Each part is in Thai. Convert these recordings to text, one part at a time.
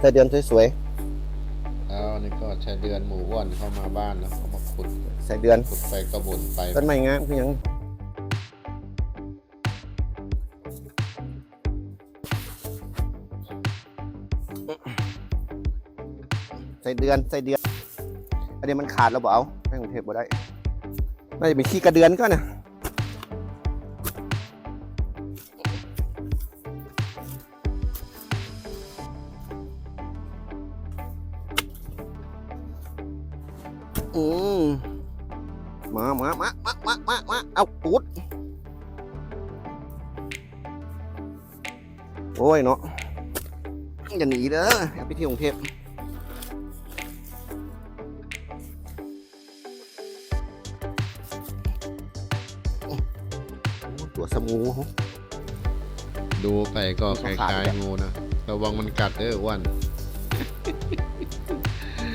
ไส้เดือนสวยแล้วอันนี่ก็ใช้เดือนหมูอ้วนเข้ามาบ้านแล้วเขามาขุดๆไส้เดือน ขุดไปกระบนไปต้นไม้งามคือหยังไส้เดือนไส้เดือน อันนี้มันขาดแล้วบ่เอาแม่งกรุงเทพบ่ได้ น่าจะเป็นขี้กระเดือนก็นะ มมามามามามามามาเอาปูดโอ้ยเนาะอย่าหนีเด้ออย่าไปที่กรุงเทพโอ้ตัวสมูดูไปก็คมันก็ขาดล้ายแบบๆงูนะ ระวังมันกัดเด้ออ้วน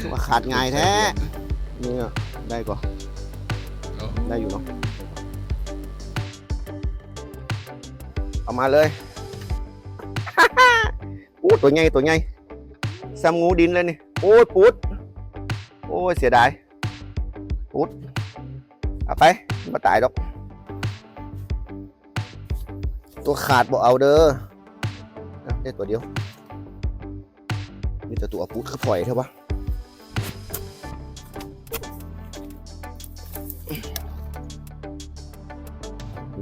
ตัวขาดง่ายแท้ เนี่ยได้ก่อนโอ้ได้อยู่เนาะเอามาเลยโอ้ตัวใหญ่ตัวใหญ่ซ้ำงูดินเลยนี่ โอ้ยปูดโอ้ยเสียดายปูดเอาไปมาตายดอก ตัวขาดบ่เอาเด้อเอาได้ตัวเดียว มีแต่ตัวปูดคือปล่อยเถอะวะ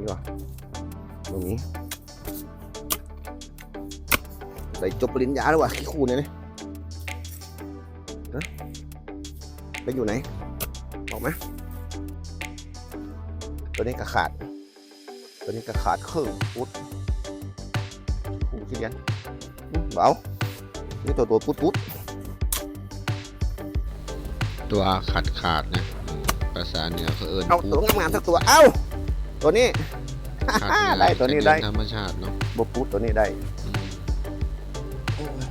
นี่วะตรงนี้ใส่จบปริญญาแล้ววะขี้คูเนี่ยนี่ฮะไปอยู่ไหนบอกไหมตัวนี้ก็ขาด ตัวนี้ก็ขาดครึ่งปุ๊ดคู่ที่เรียนอื้อเบานี่ตัวตัวปุ๊ดปุ๊ดตัวขาดขาดๆนะอืมภาษาเหนือเขาเอิญเอาตัวงามๆสักตัว เอ้า ตัวนี้ ได้ตัวนี้ได้ธรรมชาติเนาะบปุ๊ดตัวนี้ได้อืม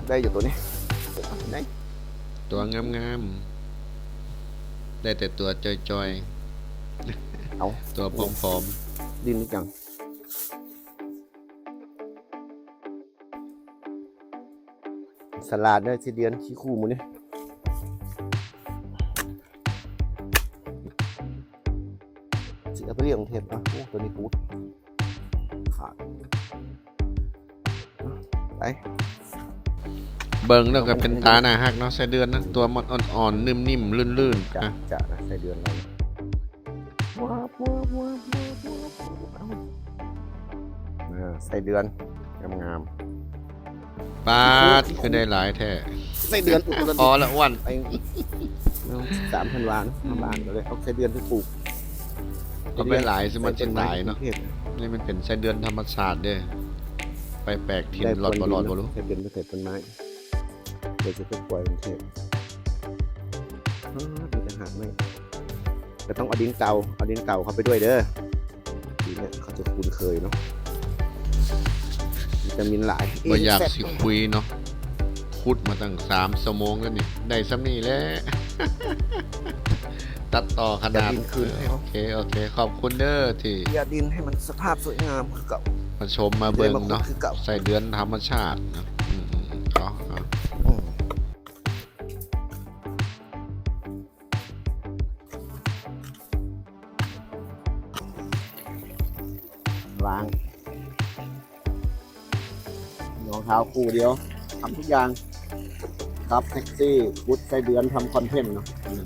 ได้อยู่ตัวนี้ได้ตัวงามๆ ได้แต่ตัวจอยเอาๆตัวผอมดินนี่จังสลัดได้ทีเดียนขี้คู่หมูนี่ เอาไปเรียกกรุงเทพอะโอ้ตัวนี้ปุ๊ดขาดไปๆเบิ่งแล้วก็เป็นตาหน้าฮักเนาะไส้เดือนนะตัวมันอ่อนๆนิ่มๆลื่นๆจะอะจะนะใส่เดือนแล้วนะว้าวว้าวว้าวว้าวว้าวอ่าใส่เดือนงามปาดคือได้หลายแท้ๆใส่เดือนอุตรพอดิตถ์ละอ้วน ไปสามพันวานห้าบาทก็เลยเอาใส่เดือนไปปลูก ก็ไม่หลายสมันจะหลายเนาะใส่ต้ไม้นี่มันเป็นไส้เดือนธรรมศาสตร์เด้อไปแปลกถิ่นได้หลอดบ่หลอดบ่ผลรู้ใส่เดือนไปเสร็จต้นไม้เดี๋ยวจะไปปล่อยกรุงเทพอ้าวมีทหารไหมแต่ต้องเอาดินเก่าเอาดินเก่าเข้าไปด้วยเด้อดินเนี่ยเขาจะคุ้นเคยเนาะวิตามินหลายบ่อยากแซ่บสิคุยเนาะคุดมาตั้งสามชั่วโมงแล้วนี่ ได้ซ้ำนี่แหล้ว ตัดต่อขนาดจะดินคืนให้เขา โอเค โอเค ขอบคุณเด้อที่เคลียร์ดินให้มันสภาพสวยงามคือเก่า มาชมมาเบิ่งเนาะ คือเก่า ใส่เดือนธรรมชาติเนาะอืมอืมอืมเอาเอา อืมวางรองเท้าคู่เดียวทำทุกอย่าง ครับแท็กซี่พุทธไส้เดือนทำคอนเทนต์เนาะอืม